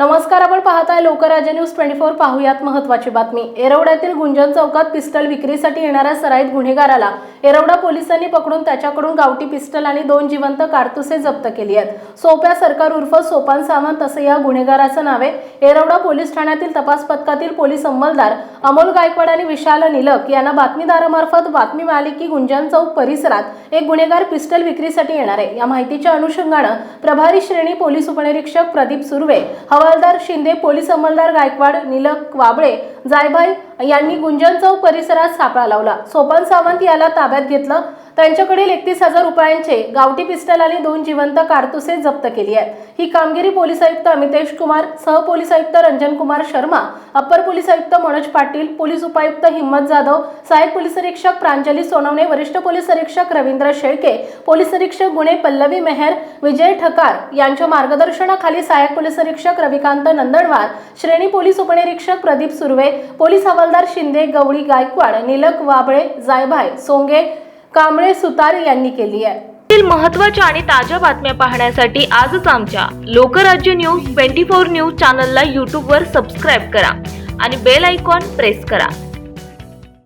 नमस्कार आपण पाहताय लोकराज्य न्यूज ट्वेंटी फोर पाहूयात महत्वाची बातमी. एरवड्यातील गुंजन चौकात पिस्टल विक्रीसाठी येणाऱ्या सराईत गुन्हेगाराला एरवडा पोलिसांनी पकडून त्याच्याकडून गावठी पिस्टल आणि दोन जिवंत कारतुसे जप्त केली आहेत. सोप्या सरकार उर्फ सोपान सावंत असं या गुन्हेगाराचं नाव आहे. एरवडा पोलीस ठाण्यातील तपास पथकातील पोलीस अंमलदार अमोल गायकवाड आणि विशाल निलक यांना बातमीदारामार्फत बातमी मिळाली की गुंजन चौक परिसरात एक गुन्हेगार पिस्टल विक्रीसाठी येणार आहे. या माहितीच्या अनुषंगानं प्रभारी श्रेणी पोलीस उपनिरीक्षक प्रदीप सुर्वे हवा हवालदार शिंदे पोलीस अंमलदार गायकवाड निलक वाबळे जायभाई यांनी गुंजन चौक परिसरात सापळा लावला. सोपान सावंत याला ताब्यात घेतलं. त्यांच्याकडील एकतीस हजार रुपयांचे गावठी पिस्टल आणि दोन जिवंत कारतुसे जप्त केली आहेत. ही कामगिरी पोलीस आयुक्त अमितेश कुमार सहपोलीस आयुक्त रंजन कुमार शर्मा अप्पर पोलीस आयुक्त मनोज पाटील पोलीस उपायुक्त हिम्मत जाधव सहाय्यक पोलीस निरीक्षक प्रांजली सोनवणे वरिष्ठ पोलीस निरीक्षक रवींद्र शेळके पोलीस निरीक्षक गुणे पल्लवी मेहर विजय ठकार यांच्या मार्गदर्शनाखाली सहाय्यक पोलीस निरीक्षक रविकांत नंदणवार श्रेणी पोलीस उपनिरीक्षक प्रदीप सुर्वे पोलीस हवालदार शिंदे गवळी गायकवाड निलक वाबळे जायभाय सोंगे कांबळे सुतार यांनी केली आहे. महत्त्वाच्या महत्त्वाच्या आणि ताज्या बातम्या पाहण्यासाठी आजच आमच्या Lokrajya news twenty four news चॅनलला यूट्यूबवर सबस्क्राईब करा आणि बेल आयकॉन प्रेस करा.